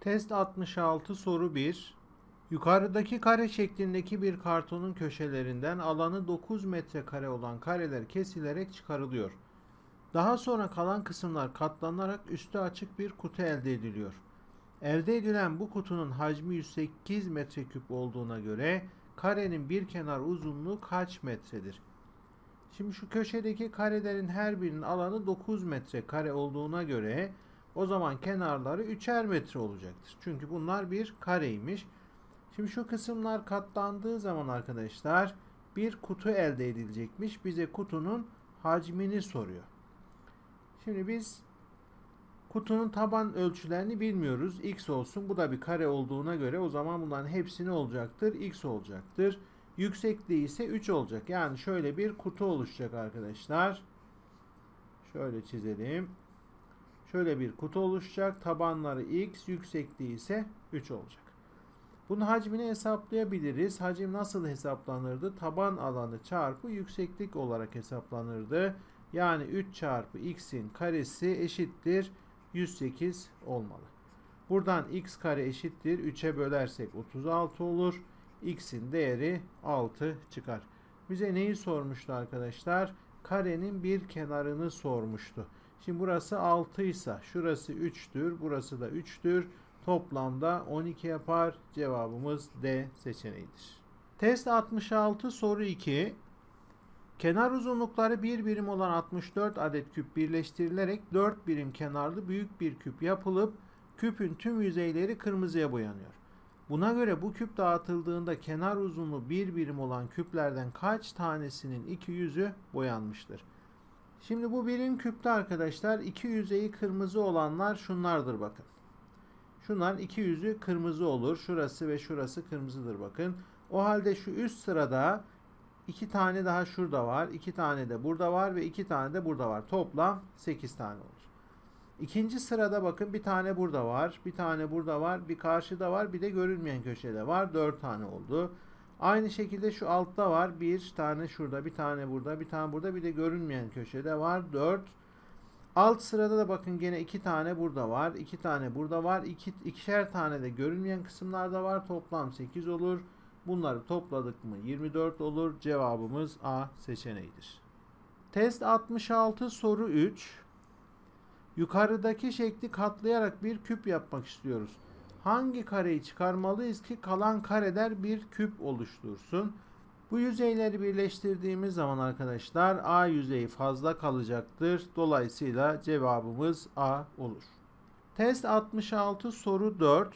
Test 66 soru 1. Yukarıdaki kare şeklindeki bir kartonun köşelerinden alanı 9 metrekare olan kareler kesilerek çıkarılıyor. Daha sonra kalan kısımlar katlanarak üstü açık bir kutu elde ediliyor. Elde edilen bu kutunun hacmi 108 metreküp olduğuna göre karenin bir kenar uzunluğu kaç metredir? Şimdi şu köşedeki karelerin her birinin alanı 9 metrekare olduğuna göre o zaman kenarları 3'er metre olacaktır. Çünkü bunlar bir kareymiş. Şimdi şu kısımlar katlandığı zaman arkadaşlar bir kutu elde edilecekmiş. Bize kutunun hacmini soruyor. Şimdi biz kutunun taban ölçülerini bilmiyoruz. X olsun. Bu da bir kare olduğuna göre o zaman bunların hepsi ne olacaktır? X olacaktır. Yüksekliği ise 3 olacak. Yani şöyle bir kutu oluşacak arkadaşlar. Şöyle çizelim. Şöyle bir kutu oluşacak. Tabanları x, yüksekliği ise 3 olacak. Bunun hacmini hesaplayabiliriz. Hacim nasıl hesaplanırdı? Taban alanı çarpı yükseklik olarak hesaplanırdı. Yani 3 çarpı x'in karesi eşittir 108 olmalı. Buradan x kare eşittir 3'e bölersek 36 olur. x'in değeri 6 çıkar. Bize neyi sormuştu arkadaşlar? Karenin bir kenarını sormuştu. Şimdi burası 6 ise şurası 3'tür. Burası da 3'tür. Toplamda 12 yapar. Cevabımız D seçeneğidir. Test 66 soru 2. Kenar uzunlukları bir birim olan 64 adet küp birleştirilerek 4 birim kenarlı büyük bir küp yapılıp küpün tüm yüzeyleri kırmızıya boyanıyor. Buna göre bu küp dağıtıldığında kenar uzunluğu bir birim olan küplerden kaç tanesinin iki yüzü boyanmıştır? Şimdi bu birim küpte arkadaşlar iki yüzeyi kırmızı olanlar şunlardır bakın. Şunlar iki yüzü kırmızı olur. Şurası ve şurası kırmızıdır bakın. O halde şu üst sırada iki tane daha şurada var. iki tane de burada var ve iki tane de burada var. Toplam 8 tane olur. İkinci sırada bakın bir tane burada var. Bir tane burada var. Bir karşıda var. Bir de görünmeyen köşede var. 4 tane oldu. Aynı şekilde şu altta var. Bir tane şurada, bir tane burada, bir tane burada, bir de görünmeyen köşede var. 4. Alt sırada da bakın gene iki tane burada var. iki tane burada var. İki, ikişer tane de görünmeyen kısımlarda var. Toplam 8 olur. Bunları topladık mı 24 olur. Cevabımız A seçeneğidir. Test 66 soru 3. Yukarıdaki şekli katlayarak bir küp yapmak istiyoruz. Hangi kareyi çıkarmalıyız ki kalan kareler bir küp oluştursun? Bu yüzeyleri birleştirdiğimiz zaman arkadaşlar A yüzeyi fazla kalacaktır. Dolayısıyla cevabımız A olur. Test 66 soru 4.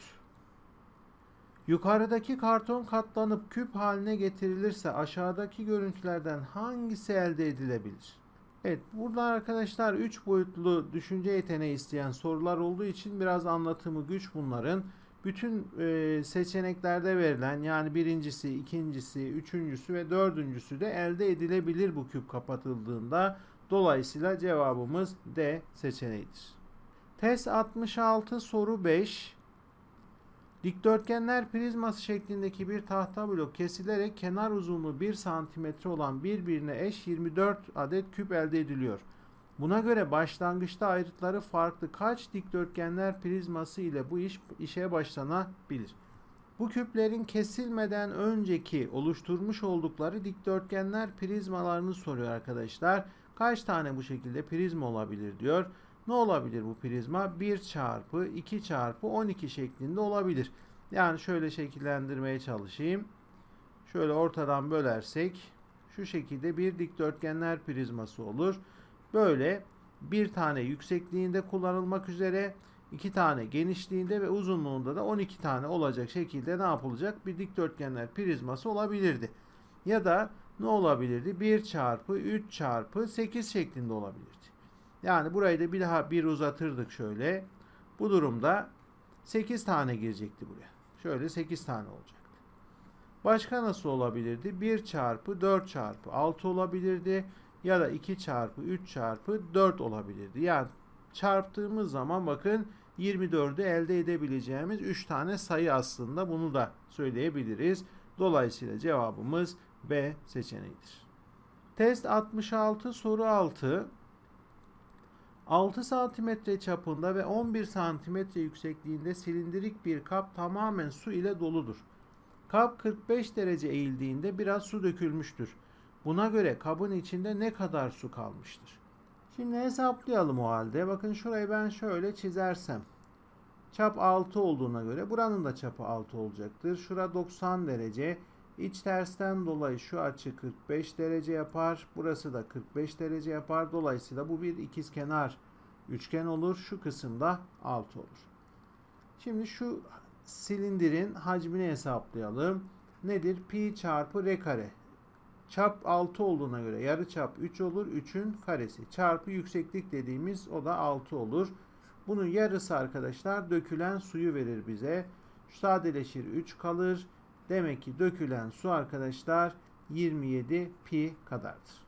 Yukarıdaki karton katlanıp küp haline getirilirse aşağıdaki görüntülerden hangisi elde edilebilir? Evet burada arkadaşlar 3 boyutlu düşünce yeteneği isteyen sorular olduğu için biraz anlatımı güç bunların. Bütün e, seçeneklerde verilen yani birincisi, ikincisi, üçüncüsü ve dördüncüsü de elde edilebilir bu küp kapatıldığında. Dolayısıyla cevabımız D seçeneğidir. Test 66 soru 5. Dikdörtgenler prizması şeklindeki bir tahta blok kesilerek kenar uzunluğu 1 cm olan birbirine eş 24 adet küp elde ediliyor. Buna göre başlangıçta ayrıtları farklı kaç dikdörtgenler prizması ile bu iş işe başlanabilir? Bu küplerin kesilmeden önceki oluşturmuş oldukları dikdörtgenler prizmalarını soruyor arkadaşlar. Kaç tane bu şekilde prizma olabilir diyor. Ne olabilir bu prizma? 1 çarpı 2 çarpı 12 şeklinde olabilir. Yani şöyle şekillendirmeye çalışayım. Şöyle ortadan bölersek şu şekilde bir dikdörtgenler prizması olur. Böyle bir tane yüksekliğinde kullanılmak üzere iki tane genişliğinde ve uzunluğunda da 12 tane olacak şekilde ne yapılacak? Bir dikdörtgenler prizması olabilirdi. Ya da ne olabilirdi? 1 çarpı 3 çarpı 8 şeklinde olabilirdi. Yani burayı da bir daha bir uzatırdık şöyle. Bu durumda 8 tane girecekti buraya. Şöyle 8 tane olacaktı. Başka nasıl olabilirdi? 1 çarpı 4 çarpı 6 olabilirdi. Ya da 2 çarpı 3 çarpı 4 olabilirdi. Yani çarptığımız zaman bakın 24'ü elde edebileceğimiz 3 tane sayı aslında bunu da söyleyebiliriz. Dolayısıyla cevabımız B seçeneğidir. Test 66 soru 6. 6 santimetre çapında ve 11 santimetre yüksekliğinde silindirik bir kap tamamen su ile doludur. Kap 45 derece eğildiğinde biraz su dökülmüştür. Buna göre kabın içinde ne kadar su kalmıştır? Şimdi hesaplayalım o halde. Bakın şurayı ben şöyle çizersem. Çap 6 olduğuna göre buranın da çapı 6 olacaktır. Şura 90 derece. İç tersten dolayı şu açı 45 derece yapar. Burası da 45 derece yapar. Dolayısıyla bu bir ikizkenar üçgen olur. Şu kısımda 6 olur. Şimdi şu silindirin hacmini hesaplayalım. Nedir? Pi çarpı r kare. Çap 6 olduğuna göre yarı çap 3 olur. 3'ün karesi. Çarpı yükseklik dediğimiz o da 6 olur. Bunun yarısı arkadaşlar dökülen suyu verir bize. Sadeleşir 3 kalır. Demek ki dökülen su arkadaşlar 27 pi kadardır.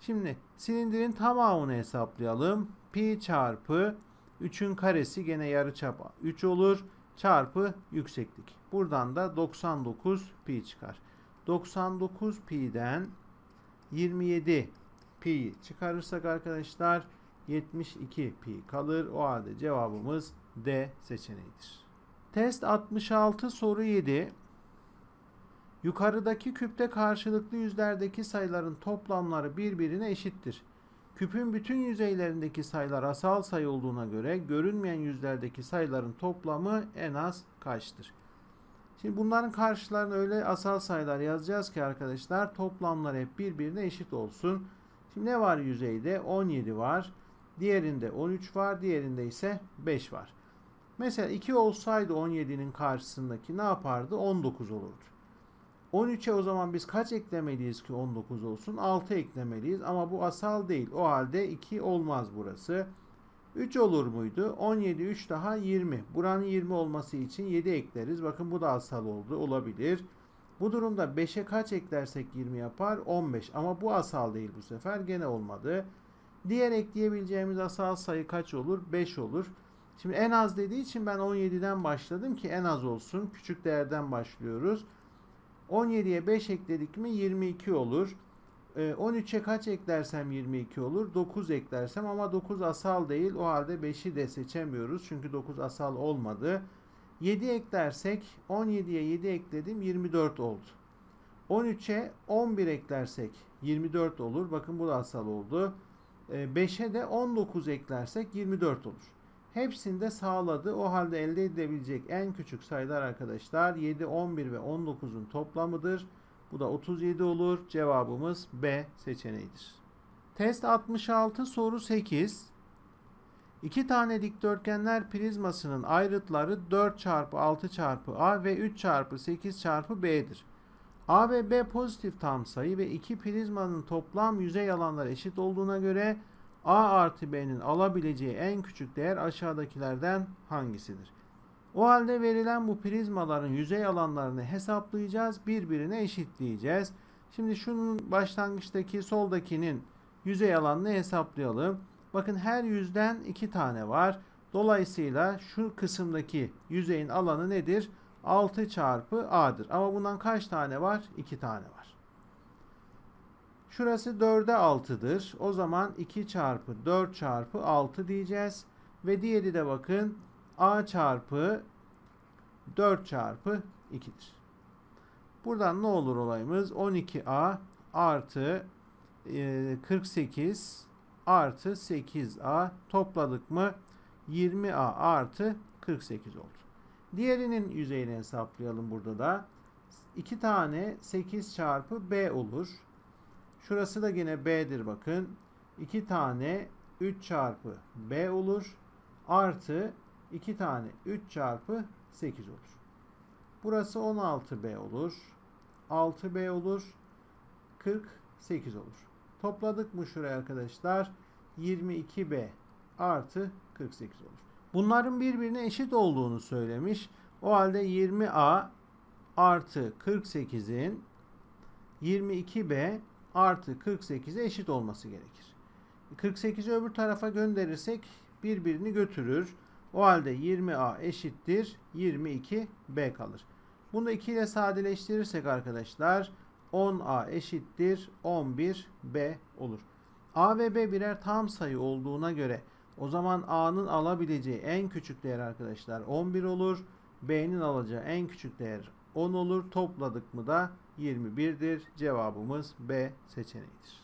Şimdi silindirin tamamını hesaplayalım. Pi çarpı 3'ün karesi gene yarıçap 3 olur. Çarpı yükseklik. Buradan da 99 pi çıkar. 99 pi'den 27 pi çıkarırsak arkadaşlar 72 pi kalır. O halde cevabımız D seçeneğidir. Test 66 soru 7. Yukarıdaki küpte karşılıklı yüzlerdeki sayıların toplamları birbirine eşittir. Küpün bütün yüzeylerindeki sayılar asal sayı olduğuna göre görünmeyen yüzlerdeki sayıların toplamı en az kaçtır? Şimdi bunların karşılarına öyle asal sayılar yazacağız ki arkadaşlar toplamlar hep birbirine eşit olsun. Şimdi ne var yüzeyde? 17 var. Diğerinde 13 var. Diğerinde ise 5 var. Mesela 2 olsaydı 17'nin karşısındaki ne yapardı? 19 olurdu. 13'e o zaman biz kaç eklemeliyiz ki 19 olsun? 6 eklemeliyiz ama bu asal değil. O halde 2 olmaz burası. 3 olur muydu? 17 3 daha 20. Buranın 20 olması için 7 ekleriz. Bakın bu da asal oldu. Olabilir. Bu durumda 5'e kaç eklersek 20 yapar? 15. Ama bu asal değil bu sefer. Gene olmadı. Diğer ekleyebileceğimiz asal sayı kaç olur? 5 olur. Şimdi en az dediği için ben 17'den başladım ki en az olsun. Küçük değerden başlıyoruz. 17'ye 5 ekledik mi 22 olur. 13'e kaç eklersem 22 olur. 9 eklersem ama 9 asal değil. O halde 5'i de seçemiyoruz. Çünkü 9 asal olmadı. 7 eklersek 17'ye 7 ekledim 24 oldu. 13'e 11 eklersek 24 olur. Bakın bu da asal oldu. 5'e de 19 eklersek 24 olur. Hepsini de sağladı. O halde elde edilebilecek en küçük sayılar arkadaşlar 7, 11 ve 19'un toplamıdır. Bu da 37 olur. Cevabımız B seçeneğidir. Test 66 soru 8. İki tane dikdörtgenler prizmasının ayrıtları 4 çarpı 6 çarpı A ve 3 çarpı 8 çarpı B'dir. A ve B pozitif tam sayı ve iki prizmanın toplam yüzey alanları eşit olduğuna göre A artı B'nin alabileceği en küçük değer aşağıdakilerden hangisidir? O halde verilen bu prizmaların yüzey alanlarını hesaplayacağız. Birbirine eşitleyeceğiz. Şimdi şunun başlangıçtaki soldakinin yüzey alanını hesaplayalım. Bakın her yüzden iki tane var. Dolayısıyla şu kısımdaki yüzeyin alanı nedir? 6 çarpı A'dır. Ama bundan kaç tane var? 2 tane var. Şurası 4'e 6'dır. O zaman 2 çarpı 4 çarpı 6 diyeceğiz. Ve diğeri de bakın A çarpı 4 çarpı 2'dir. Buradan ne olur olayımız? 12A artı 48 artı 8A topladık mı 20A artı 48 oldu. Diğerinin yüzeyini hesaplayalım burada da. 2 tane 8 çarpı B olur. Şurası da yine B'dir bakın. 2 tane 3 çarpı B olur. Artı 2 tane 3 çarpı 8 olur. Burası 16B olur. 6B olur. 48 olur. Topladık mı şuraya arkadaşlar? 22B artı 48 olur. Bunların birbirine eşit olduğunu söylemiş. O halde 20A artı 48'in 22B artı 48'e eşit olması gerekir. 48'i öbür tarafa gönderirsek birbirini götürür. O halde 20A eşittir 22B kalır. Bunu 2 ile sadeleştirirsek arkadaşlar 10A eşittir 11B olur. A ve B birer tam sayı olduğuna göre O zaman A'nın alabileceği en küçük değer arkadaşlar 11 olur. B'nin alacağı en küçük değer 10 olur. Topladık mı da 21'dir. Cevabımız B seçeneğidir.